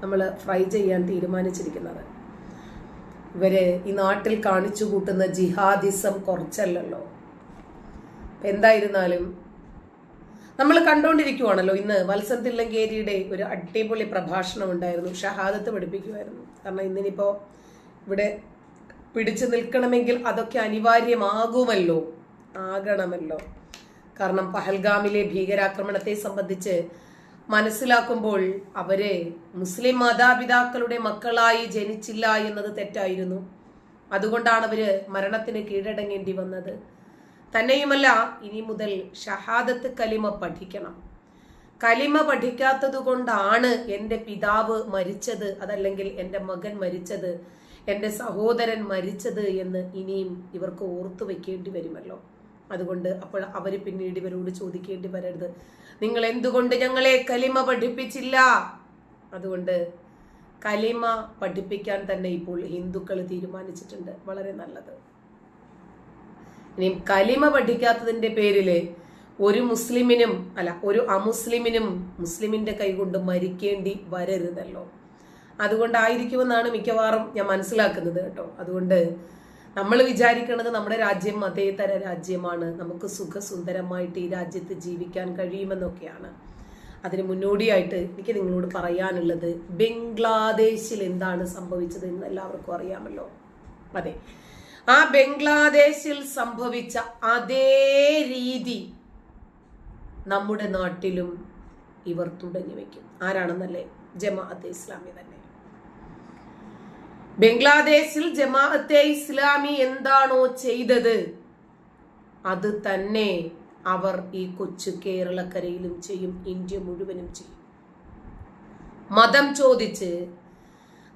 നമ്മൾ ഫ്രൈ ചെയ്യാൻ തീരുമാനിച്ചിരിക്കുന്നത്. ഇവർ ഈ നാട്ടിൽ കാണിച്ചു കൂട്ടുന്ന ജിഹാദിസം കുറച്ചല്ലല്ലോ. എന്തായിരുന്നാലും നമ്മൾ കണ്ടുകൊണ്ടിരിക്കുവാണല്ലോ ഇന്ന് വത്സൻ തില്ലങ്കേരിയുടെ ഒരു അടിപൊളി പ്രഭാഷണം ഉണ്ടായിരുന്നു ഷഹാദത്ത് പഠിപ്പിക്കുമായിരുന്നു കാരണം ഇന്നിനിപ്പോ ഇവിടെ പിടിച്ചു നിൽക്കണമെങ്കിൽ അതൊക്കെ അനിവാര്യമാകുമല്ലോ ആകണമല്ലോ. കാരണം പഹൽഗാമിലെ ഭീകരാക്രമണത്തെ സംബന്ധിച്ച് മനസ്സിലാക്കുമ്പോൾ അവരെ മുസ്ലിം മാതാപിതാക്കളുടെ മക്കളായി ജനിച്ചില്ല എന്നത് തെറ്റായിരുന്നു. അതുകൊണ്ടാണ് അവർ മരണത്തിന് കീഴടങ്ങേണ്ടി വന്നത്. തന്നെയുമല്ല ഇനി മുതൽ ഷഹാദത്ത് കലിമ പഠിക്കണം. കലിമ പഠിക്കാത്തത് കൊണ്ടാണ് എന്റെ പിതാവ് മരിച്ചത് അതല്ലെങ്കിൽ എന്റെ മകൻ മരിച്ചത് എന്റെ സഹോദരൻ മരിച്ചത് എന്ന് ഇനിയും ഇവർക്ക് ഓർത്തു വെക്കേണ്ടി വരുമല്ലോ. അതുകൊണ്ട് അപ്പോൾ അവർ പിന്നീട് ഇവരോട് ചോദിക്കേണ്ടി വരരുത്. നിങ്ങൾ എന്തുകൊണ്ട് ഞങ്ങളെ കലിമ പഠിപ്പിച്ചില്ല? അതുകൊണ്ട് കലിമ പഠിപ്പിക്കാൻ തന്നെ ഇപ്പോൾ ഹിന്ദുക്കൾ തീരുമാനിച്ചിട്ടുണ്ട്. വളരെ നല്ലത്. ഇനി കലിമ പഠിക്കാത്തതിന്റെ പേരിൽ ഒരു മുസ്ലിമിനും അല്ല ഒരു അമുസ്ലിമിനും മുസ്ലിമിന്റെ കൈകൊണ്ട് മരിക്കേണ്ടി വരരുതല്ലോ. അതുകൊണ്ടായിരിക്കുമെന്നാണ് മിക്കവാറും ഞാൻ മനസ്സിലാക്കുന്നത് കേട്ടോ. അതുകൊണ്ട് നമ്മൾ വിചാരിക്കുന്നത് നമ്മുടെ രാജ്യം മതേതര രാജ്യമാണ്. നമുക്ക് സുഖസുന്ദരമായിട്ട് ഈ രാജ്യത്ത് ജീവിക്കാൻ കഴിയുമെന്നൊക്കെയാണ്. അതിന് മുന്നോടിയായിട്ട് എനിക്ക് നിങ്ങളോട് പറയാനുള്ളത് ബംഗ്ലാദേശിൽ എന്താണ് സംഭവിച്ചത് എന്ന് എല്ലാവർക്കും അറിയാമല്ലോ. അതെ. ആ ബംഗ്ലാദേശിൽ സംഭവിച്ച അതേ രീതി നമ്മുടെ നാട്ടിലും ഇവർ തുടങ്ങി വയ്ക്കും ആരാണെന്നല്ലേ? ജമാഅത്തെ ഇസ്ലാമി തന്നെ. ബംഗ്ലാദേശിൽ ജമാഅത്തെ ഇസ്ലാമി എന്താണോ ചെയ്തത്? അത് തന്നെ അവർ ഈ കൊച്ചു കേരളക്കരയിലും ചെയ്യും ഇന്ത്യ മുഴുവനും ചെയ്യും. മതം ചോദിച്ച്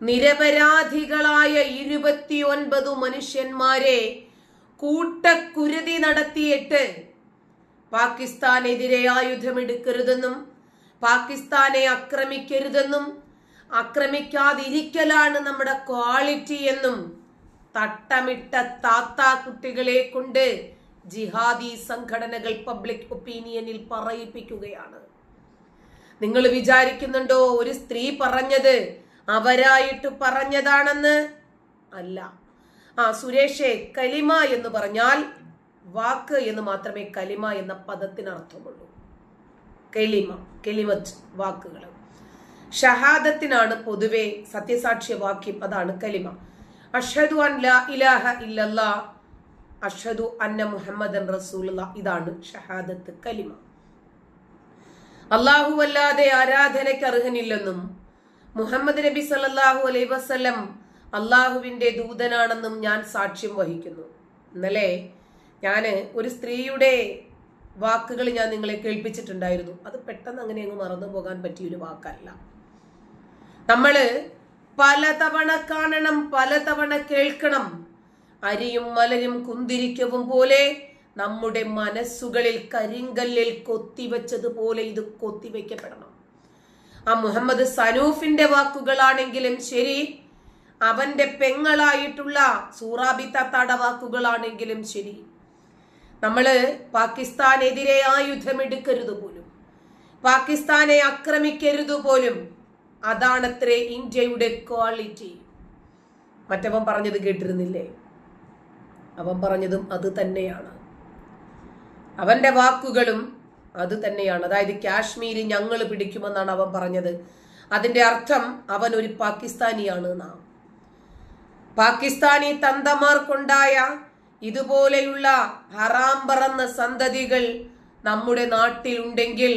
നിരപരാധികളായ ഇരുപത്തിയൊൻപത് മനുഷ്യന്മാരെ കൂട്ടക്കുരുതി നടത്തിയിട്ട് പാകിസ്ഥാനെതിരെ ആയുധമെടുക്കരുതെന്നും പാകിസ്ഥാനെ ആക്രമിക്കരുതെന്നും ആക്രമിക്കാതിരിക്കലാണ് നമ്മുടെ ക്വാളിറ്റി എന്നും തട്ടമിട്ട താത്ത കുട്ടികളെ കൊണ്ട് ജിഹാദി സംഘടനകൾ പബ്ലിക് ഒപ്പീനിയനിൽ പറയിപ്പിക്കുകയാണ്. നിങ്ങൾ വിചാരിക്കുന്നുണ്ടോ ഒരു സ്ത്രീ പറഞ്ഞത് അവരായിട്ട് പറഞ്ഞതാണെന്ന്? അല്ല. ആ സുരേഷെ കലിമ എന്ന് പറഞ്ഞാൽ വാക്ക് എന്ന് മാത്രമേ കലിമ എന്ന പദത്തിന് അർത്ഥമുള്ളൂ കലിമ കലിമത്ത് വാക്കുകൾ ഷഹാദത്തിനാണ് പൊതുവെ സത്യസാക്ഷ്യ വാക്യം അതാണ് കലിമ. അഷദു അൻ ലാ ഇലാഹ ഇല്ലല്ലാ അഷദു അന്ന മുഹമ്മദൻ റസൂലുള്ള ഇതാണ് ഷഹാദത്ത് കലിമ. അള്ളാഹു അല്ലാതെ ആരാധനയ്ക്ക് അർഹനില്ലെന്നും മുഹമ്മദ് നബി സല്ലാഹു അലൈ വസ്ലം അള്ളാഹുവിന്റെ ദൂതനാണെന്നും ഞാൻ സാക്ഷ്യം വഹിക്കുന്നു. ഇന്നലെ ഞാൻ ഒരു സ്ത്രീയുടെ വാക്കുകൾ ഞാൻ നിങ്ങളെ കേൾപ്പിച്ചിട്ടുണ്ടായിരുന്നു. അത് പെട്ടെന്ന് അങ്ങനെ അങ്ങ് മറന്നു പോകാൻ പറ്റിയൊരു വാക്കല്ല. നമ്മൾ പലതവണ കാണണം പലതവണ കേൾക്കണം. അരിയും മലരും കുന്തിരിക്കവും പോലെ നമ്മുടെ മനസ്സുകളിൽ കരിങ്കല്ലിൽ കൊത്തിവെച്ചതുപോലെ ഇത് കൊത്തിവെക്കപ്പെടണം. ആ മുഹമ്മദ് സനൂഫിന്റെ വാക്കുകളാണെങ്കിലും ശരി അവന്റെ പെങ്ങളായിട്ടുള്ള തട വാക്കുകളാണെങ്കിലും ശരി. നമ്മൾ പാകിസ്ഥാനെതിരെ ആയുധമെടുക്കരുത് പോലും. പാകിസ്ഥാനെ ആക്രമിക്കരുത് പോലും. അതാണത്രേ ഇന്ത്യയുടെ ക്വാളിറ്റി. മറ്റവൻ പറഞ്ഞത് കേട്ടിരുന്നില്ലേ? അവൻ പറഞ്ഞതും അത് തന്നെയാണ്. അവന്റെ വാക്കുകളും അത് തന്നെയാണ്. അതായത് കാശ്മീർ ഞങ്ങൾ പിടിക്കുമെന്നാണ് അവൻ പറഞ്ഞത്. അതിന്റെ അർത്ഥം അവൻ ഒരു പാകിസ്ഥാനിയാണ് നാം പാകിസ്ഥാനി തന്തമാർക്കുണ്ടായ ഇതുപോലെയുള്ള ഹറാം പറന്ന സന്തതികൾ നമ്മുടെ നാട്ടിലുണ്ടെങ്കിൽ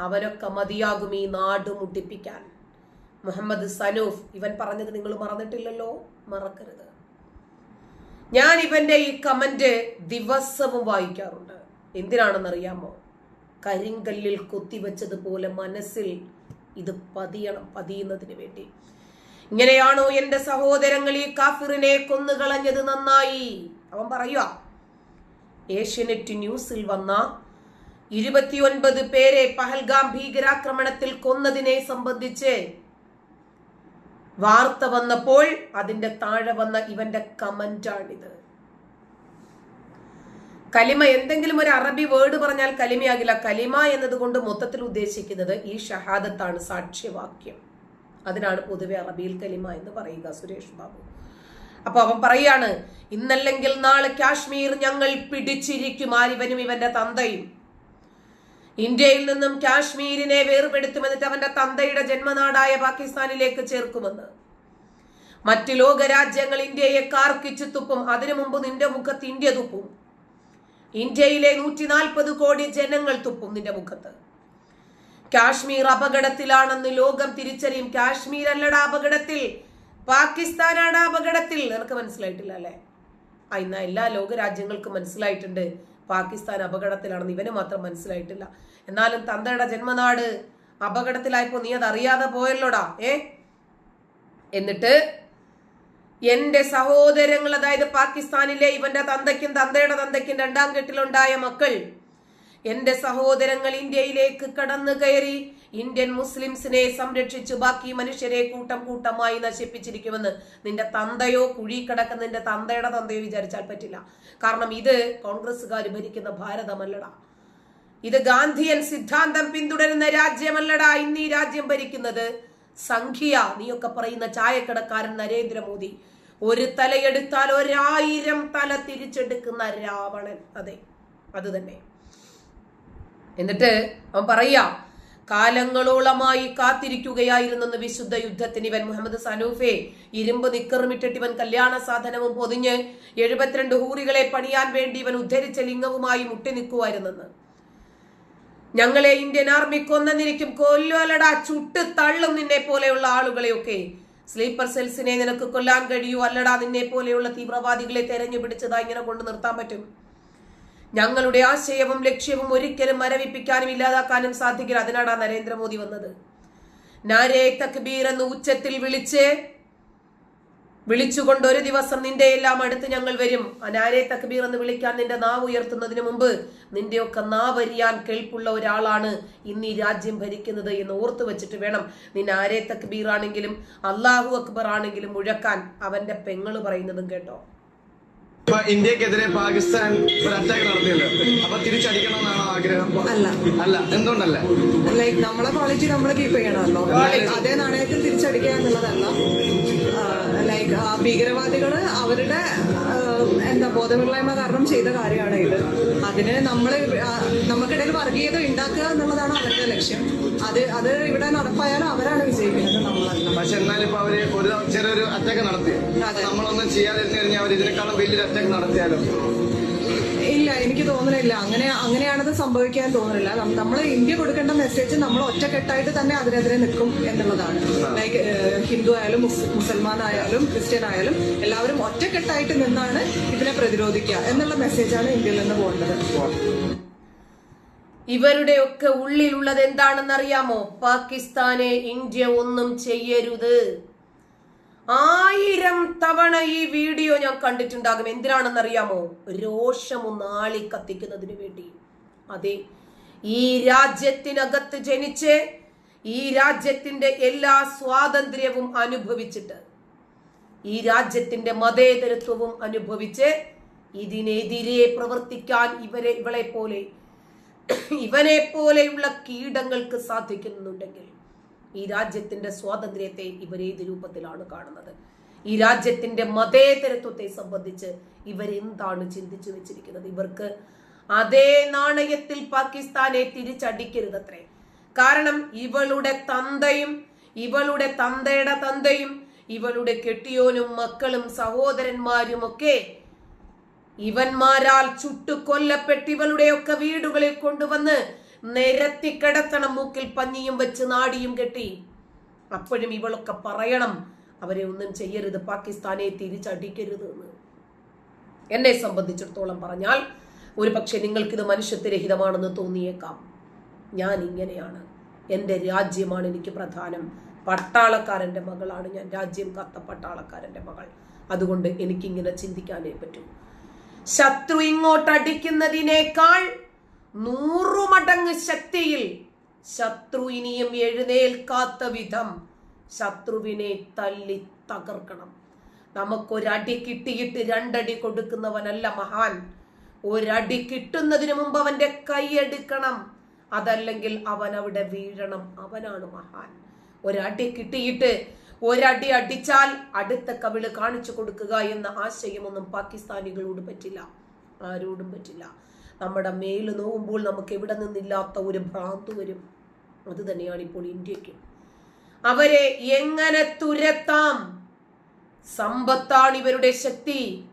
അവരൊക്കെ മതിയാകും ഈ നാട് മുട്ടിപ്പിക്കാൻ. മുഹമ്മദ് സനൂഫ് ഇവൻ പറഞ്ഞത് നിങ്ങൾ മറന്നിട്ടില്ലല്ലോ? മറക്കരുത്. ഞാൻ ഇവന്റെ ഈ കമന്റ് ദിവസവും വായിക്കാറുണ്ട്. എന്തിനാണെന്നറിയാമോ? കരിങ്കല്ലിൽ കുത്തിവെച്ചതുപോലെ മനസ്സിൽ ഇത് പതിയണം പതിയുന്നതിന് വേണ്ടി. ഇങ്ങനെയാണോ എന്റെ സഹോദരങ്ങൾ ഈ കാഫിറിനെ കൊന്നുകളഞ്ഞത് നന്നായി? അവൻ പറയുക ഏഷ്യനെറ്റ് ന്യൂസിൽ വന്ന ഇരുപത്തിയൊൻപത് പേരെ പഹൽഗാം ഭീകരാക്രമണത്തിൽ കൊന്നതിനെ സംബന്ധിച്ച് വാർത്ത വന്നപ്പോൾ അതിന്റെ താഴെ വന്ന ഇവന്റെ കമന്റാണിത്. കലിമ എന്തെങ്കിലും ഒരു അറബി വേർഡ് പറഞ്ഞാൽ കലിമയാകില്ല. കലിമ എന്നതുകൊണ്ട് മൊത്തത്തിൽ ഉദ്ദേശിക്കുന്നത് ഈ ഷഹാദത്താണ് സാക്ഷ്യവാക്യം. അതിനാണ് പൊതുവെ അറബിയിൽ കലിമ എന്ന് പറയുക സുരേഷ് ബാബു. അപ്പൊ അവൻ പറയാണ് ഇന്നല്ലെങ്കിൽ നാളെ കാശ്മീർ ഞങ്ങൾ പിടിച്ചിരിക്കും ആരിവനും ഇവന്റെ തന്തയും. ഇന്ത്യയിൽ നിന്നും കാശ്മീരിനെ വേർപെടുത്തുമെന്നിട്ട് അവന്റെ തന്തയുടെ ജന്മനാടായ പാകിസ്ഥാനിലേക്ക് ചേർക്കുമെന്ന്. മറ്റ് ലോകരാജ്യങ്ങൾ ഇന്ത്യയെ കാർക്കിച്ചു തുപ്പും അതിനു മുമ്പ് നിന്റെ മുഖത്ത് ഇന്ത്യ തുപ്പും. ഇന്ത്യയിലെ നൂറ്റി നാൽപ്പത് കോടി ജനങ്ങൾ തുപ്പും നിന്റെ മുഖത്ത്. കാശ്മീർ അപകടത്തിലാണെന്ന് ലോകം തിരിച്ചറിയും. കാശ്മീർ അല്ലട അപകടത്തിൽ പാകിസ്ഥാനാണ് അപകടത്തിൽ. നിനക്ക് മനസ്സിലായിട്ടില്ല അല്ലേ? ആ ഇന്ന എല്ലാ ലോകരാജ്യങ്ങൾക്കും മനസ്സിലായിട്ടുണ്ട്. പാകിസ്ഥാൻ അപകടത്തിലാണെന്ന് ഇവന് മാത്രം മനസ്സിലായിട്ടില്ല. എന്നാലും തന്തയുടെ ജന്മനാട് അപകടത്തിലായപ്പോ നീ അത് അറിയാതെ പോയല്ലോടാ ഏ? എന്നിട്ട് എന്റെ സഹോദരങ്ങൾ അതായത് പാകിസ്ഥാനിലെ ഇവന്റെ തന്തയ്ക്കും തന്തയുടെ തന്തയ്ക്കും രണ്ടാം കെട്ടിലുണ്ടായ മക്കൾ എന്റെ സഹോദരങ്ങൾ ഇന്ത്യയിലേക്ക് കടന്നു കയറി. ഇന്ത്യൻ മുസ്ലിംസിനെ സംരക്ഷിച്ചു. ബാക്കി മനുഷ്യരെ കൂട്ടം കൂട്ടമായി നശിപ്പിച്ചിരിക്കുമെന്ന് നിന്റെ തന്തയോ കുഴി കിടക്കുന്ന നിന്റെ തന്തയുടെ തന്തയോ വിചാരിച്ചാൽ പറ്റില്ല. കാരണം ഇത് കോൺഗ്രസ്സുകാർ ഭരിക്കുന്ന ഭാരതമല്ലടാ. ഇത് ഗാന്ധിയൻ സിദ്ധാന്തം പിന്തുടരുന്ന രാജ്യമല്ലടാ. ഇന്ന് ഈ രാജ്യം ഭരിക്കുന്നത് സംഖ്യ നീയൊക്കെ പറയുന്ന ചായക്കടക്കാരൻ നരേന്ദ്രമോദി. ഒരു തലയെടുത്താൽ ഒരായിരം തല തിരിച്ചെടുക്കുന്ന രാവണൻ. അതെ അത് തന്നെ. എന്നിട്ട് അവൻ പറയാ കാലങ്ങളോളമായി കാത്തിരിക്കുകയായിരുന്നെന്ന് വിശുദ്ധ യുദ്ധത്തിന് ഇവൻ മുഹമ്മദ് സനൂഫെ ഇരുമ്പ് നിക്കറുമിട്ടിട്ട് ഇവൻ കല്യാണ സാധനവും പൊതിഞ്ഞ് എഴുപത്തിരണ്ട് ഹൂറികളെ പണിയാൻ വേണ്ടി ഇവൻ ഉദ്ധരിച്ച ലിംഗവുമായി മുട്ടി നിൽക്കുമായിരുന്നെന്ന് ഞങ്ങളെ ഇന്ത്യൻ ആർമി കൊന്നിരിക്കും കൊല്ലുവലടാ ചുട്ട് തള്ളും നിന്നെ പോലെയുള്ള ആളുകളെയൊക്കെ. സ്ലീപ്പർ സെൽസിനെ നിനക്ക് കൊല്ലാൻ കഴിയൂ അല്ലടാ നിന്നെ പോലെയുള്ള തീവ്രവാദികളെ തെരഞ്ഞു പിടിച്ചതാ ഇങ്ങനെ കൊണ്ട് നിർത്താൻ പറ്റും. ഞങ്ങളുടെ ആശയവും ലക്ഷ്യവും ഒരിക്കലും മരവിപ്പിക്കാനും ഇല്ലാതാക്കാനും സാധിക്കില്ല. അതിനാടാ നരേന്ദ്രമോദി വന്നത്. നാരേ തക്ബീർ എന്ന് ഉച്ചത്തിൽ വിളിച്ച് വിളിച്ചുകൊണ്ട് ഒരു ദിവസം നിന്റെ എല്ലാം അടുത്ത് ഞങ്ങൾ വരും. നാരേ തക്ബീർ എന്ന് വിളിക്കാൻ നിന്റെ നാവ് ഉയർത്തുന്നതിന് മുമ്പ് നിന്റെയൊക്കെ നാവരിയാൻ കേൾപ്പുള്ള ഒരാളാണ് ഇന്ന് ഈ രാജ്യം ഭരിക്കുന്നത് എന്ന് ഓർത്തു വെച്ചിട്ട് വേണം നിന്നെ ആരേ തക്ബീർ ആണെങ്കിലും അള്ളാഹു അക്ബർ ആണെങ്കിലും മുഴക്കാൻ അവന്റെ പെങ്ങൾ പറയുന്നതും കേട്ടോ. ഇപ്പൊ ഇന്ത്യക്കെതിരെ പാകിസ്ഥാൻ ഒരു അറ്റാക്ക് നടത്തിയല്ലോ? അപ്പൊ തിരിച്ചടിക്കണമെന്നാണ് ആഗ്രഹം? അല്ല. അല്ല. എന്തുകൊണ്ടല്ല? ലൈക്ക് നമ്മളെ ക്വാളിറ്റി നമ്മൾ കീപ്പ് ചെയ്യണമല്ലോ. അതേ നാണയത്തിൽ തിരിച്ചടിക്കുക എന്നുള്ളതല്ല. ലൈക്ക് ഭീകരവാദികൾ അവരുടെ എന്താ ബോധമില്ലായ്മ കാരണം ചെയ്ത കാര്യമാണ് ഇത്. അതിന് നമ്മൾ നമുക്കിടയിൽ വർഗീയത ഉണ്ടാക്കുക എന്നുള്ളതാണ് അവരുടെ ലക്ഷ്യം. അത് അത് ഇവിടെ നടപ്പായാലും അവരാണ് വിജയിക്കുന്നത് നമ്മളല്ല പക്ഷെ എന്നാലും ഇപ്പൊ അവർ ഒരു ചെറിയൊരു അറ്റാക്ക് നടത്തി അതെ. നമ്മളൊന്നും ചെയ്യാതിരുന്നു കഴിഞ്ഞാൽ അവർ ഇതിനേക്കാളും വലിയൊരു അറ്റാക്ക് നടത്തിയാലോ? ഇല്ല എനിക്ക് തോന്നുന്നില്ല അങ്ങനെ അങ്ങനെയാണത് സംഭവിക്കാൻ തോന്നുന്നില്ല നമ്മൾ ഇന്ത്യ കൊടുക്കേണ്ട മെസ്സേജ് നമ്മൾ ഒറ്റക്കെട്ടായിട്ട് തന്നെ അതിനെതിരെ നിൽക്കും എന്നുള്ളതാണ്. ലൈക്ക് ഹിന്ദു ആയാലും മുസ്- മുസൽമാൻ ആയാലും ക്രിസ്ത്യൻ ആയാലും എല്ലാവരും ഒറ്റക്കെട്ടായിട്ട് നിന്നാണ് ഇതിനെ പ്രതിരോധിക്കുക എന്നുള്ള മെസ്സേജാണ് ഇന്ത്യയിൽ നിന്ന് പോകേണ്ടത്. ഇവരുടെയൊക്കെ ഉള്ളിലുള്ളത് എന്താണെന്നറിയാമോ? പാകിസ്ഥാനെ ഇന്ത്യ ഒന്നും ചെയ്യരുത്. ആയിരം തവണ ഈ വീഡിയോ ഞാൻ കണ്ടിട്ടുണ്ടാകും. എന്തിനാണെന്നറിയാമോ? രോഷമോ നാളി കത്തിക്കുന്നതിന് വേണ്ടി. അതെ ഈ രാജ്യത്തിനകത്ത് ജനിച്ച് ഈ രാജ്യത്തിന്റെ എല്ലാ സ്വാതന്ത്ര്യവും അനുഭവിച്ചിട്ട് ഈ രാജ്യത്തിന്റെ മതേതരത്വവും അനുഭവിച്ച് ഇതിനെതിരെ പ്രവർത്തിക്കാൻ ഇവരെ ഇവളെ പോലെ ഇവനെ പോലെയുള്ള കീടങ്ങൾക്ക് സാധിക്കുന്നുണ്ടെങ്കിൽ ഈ രാജ്യത്തിന്റെ സ്വാതന്ത്ര്യത്തെ ഇവർ ഏത് രൂപത്തിലാണ് കാണുന്നത്? ഈ രാജ്യത്തിന്റെ മതേതരത്വത്തെ സംബന്ധിച്ച് ഇവരെന്താണ് ചിന്തിച്ചു വെച്ചിരിക്കുന്നത്? ഇവർക്ക് അതേ നാണയത്തിൽ പാകിസ്ഥാനെ തിരിച്ചടിക്കരുതത്രേ. കാരണം ഇവളുടെ തന്തയും ഇവളുടെ തന്തയുടെ തന്തയും ഇവളുടെ കെട്ടിയോനും മക്കളും സഹോദരന്മാരും ഒക്കെ ഇവന്മാരാൽ ചുട്ടു കൊല്ലപ്പെട്ട് ഇവളുടെയൊക്കെ വീടുകളിൽ കൊണ്ടുവന്ന് നിരത്തി കിടത്തണം മൂക്കിൽ പഞ്ഞിയും വെച്ച് നാടിയും കെട്ടി. അപ്പോഴും ഇവളൊക്കെ പറയണം അവരെ ഒന്നും ചെയ്യരുത് പാകിസ്ഥാനെ തിരിച്ചടിക്കരുത് എന്ന്. എന്നെ സംബന്ധിച്ചിടത്തോളം പറഞ്ഞാൽ ഒരു പക്ഷെ നിങ്ങൾക്കിത് മനുഷ്യത്വരഹിതമാണെന്ന് തോന്നിയേക്കാം. ഞാൻ ഇങ്ങനെയാണ്. എന്റെ രാജ്യമാണ് എനിക്ക് പ്രധാനം. പട്ടാളക്കാരന്റെ മകളാണ് ഞാൻ. രാജ്യം കത്ത പട്ടാളക്കാരന്റെ മകൾ. അതുകൊണ്ട് എനിക്കിങ്ങനെ ചിന്തിക്കാനേ പറ്റൂ. ശത്രു ഇങ്ങോട്ട് അടിക്കുന്നതിനേക്കാൾ നൂറു മടങ്ങ് ശക്തിയിൽ ശത്രു ഇനിയും എഴുന്നേൽക്കാത്ത വിധം ശത്രുവിനെ തല്ലി തകർക്കണം. നമുക്കൊരടി കിട്ടിയിട്ട് രണ്ടടി കൊടുക്കുന്നവനല്ല മഹാൻ. ഒരടി കിട്ടുന്നതിന് മുമ്പ് അവന്റെ കൈയെടുക്കണം അതല്ലെങ്കിൽ അവൻ അവിടെ വീഴണം. അവനാണ് മഹാൻ. ഒരടി കിട്ടിയിട്ട് ഒരടി അടിച്ചാൽ അടുത്ത കവിൾ കാണിച്ചു കൊടുക്കുക എന്ന ആശയമൊന്നും പാകിസ്ഥാനികളോട് പറ്റില്ല. ആരോടും പറ്റില്ല. നമ്മുടെ മേൽ നോവുമ്പോൾ നമുക്ക് എവിടെ നിന്നില്ലാത്ത ഒരു ഭ്രാന്ത് വരും. അത് തന്നെയാണ് ഇപ്പോൾ ഇന്ത്യയ്ക്ക് അവരെ എങ്ങനെ തുരത്താം? സമ്പത്താണ് ഇവരുടെ ശക്തി.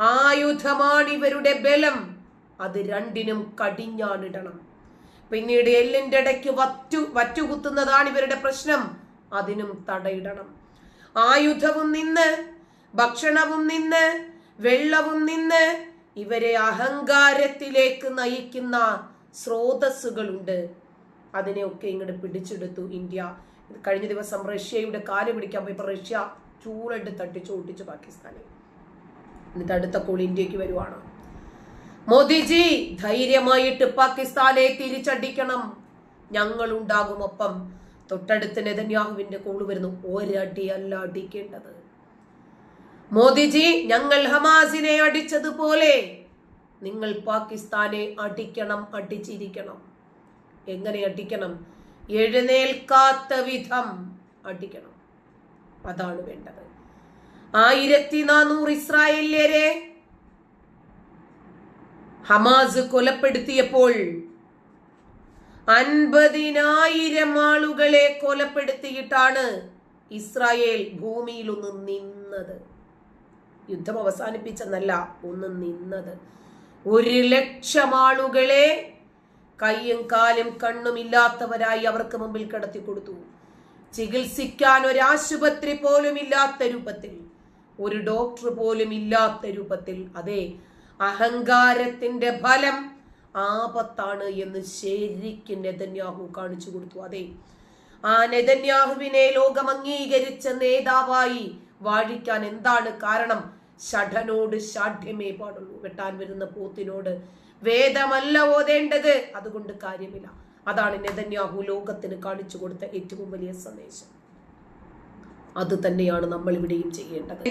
ആയുധമാണ് ഇവരുടെ ബലം. അത് രണ്ടിനും കടിഞ്ഞാണിടണം. പിന്നീട് എല്ലിന്റെ ഇടയ്ക്ക് വറ്റു വറ്റുകുത്തുന്നതാണ് ഇവരുടെ പ്രശ്നം. അതിനും തടയിടണം. ആയുധവും നിന്ന് ഭക്ഷണവും നിന്ന് വെള്ളവും നിന്ന് ഇവരെ അഹങ്കാരത്തിലേക്ക് നയിക്കുന്ന സ്രോതസ്സുകളുണ്ട്. അതിനെയൊക്കെ ഇങ്ങോട്ട് പിടിച്ചെടുത്തു ഇന്ത്യ. കഴിഞ്ഞ ദിവസം റഷ്യയുടെ കാൽ പിടിക്കാൻ പോയപ്പോൾ റഷ്യ ചൂടിട്ട് തട്ടിച്ചു ഓട്ടിച്ചു പാകിസ്ഥാനെ. എന്നിട്ട് അടുത്ത കോൾ ഇന്ത്യയ്ക്ക് വരുവാണ്. മോദിജി ധൈര്യമായിട്ട് പാകിസ്ഥാനെ തിരിച്ചടിക്കണം. ഞങ്ങൾ ഉണ്ടാകും ഒപ്പം. തൊട്ടടുത്ത് നെതന്യാഹുവിന്റെ കോൾ വരുന്നു. ഒരടി അല്ല അടിക്കേണ്ടത്. മോദിജി ഞങ്ങൾ ഹമാസിനെ അടിച്ചതുപോലെ നിങ്ങൾ പാകിസ്ഥാനെ അടിക്കണം അടിച്ചിരിക്കണം. എങ്ങനെ അടിക്കണം? എഴുന്നേൽക്കാത്ത വിധം അടിക്കണം. അതാണ് വേണ്ടത്. ആയിരത്തി നാനൂറ് ഇസ്രായേലിയരെ ഹമാസ് കൊലപ്പെടുത്തിയപ്പോൾ അൻപതിനായിരം ആളുകളെ കൊലപ്പെടുത്തിയിട്ടാണ് ഇസ്രായേൽ ഭൂമിയിലൊന്ന് നിന്നത്. യുദ്ധം അവസാനിപ്പിച്ചെന്നല്ല ഒന്ന് നിന്നത്. ഒരു ലക്ഷം ആളുകളെ കയ്യും കാലും കണ്ണും ഇല്ലാത്തവരായി അവർക്ക് മുമ്പിൽ കിടത്തി കൊടുത്തു ചികിത്സിക്കാൻ ഒരു ആശുപത്രി പോലും ഇല്ലാത്ത രൂപത്തിൽ ഒരു ഡോക്ടർ പോലും ഇല്ലാത്ത രൂപത്തിൽ അതെ അഹങ്കാരത്തിന്റെ ഫലം ആപത്താണ് എന്ന് ശരിക്കും നെതന്യാഹു കാണിച്ചു കൊടുത്തു. അതെ ആ നെതന്യാഹുവിനെ ലോകം അംഗീകരിച്ച നേതാവായി വാഴിക്കാൻ എന്താണ് കാരണം? ഷഠനോട് ഷാഠ്യമേ പാടുള്ളൂ. വെട്ടാൻ വരുന്ന പോത്തിനോട് വേദമല്ല ഓതേണ്ടത്. അതുകൊണ്ട് കാര്യമില്ല. അതാണ് നെതന്യാഹു ലോകത്തിന് കാണിച്ചു കൊടുത്ത ഏറ്റവും വലിയ സന്ദേശം. അത് തന്നെയാണ് നമ്മൾ ഇവിടെയും ചെയ്യേണ്ടത്.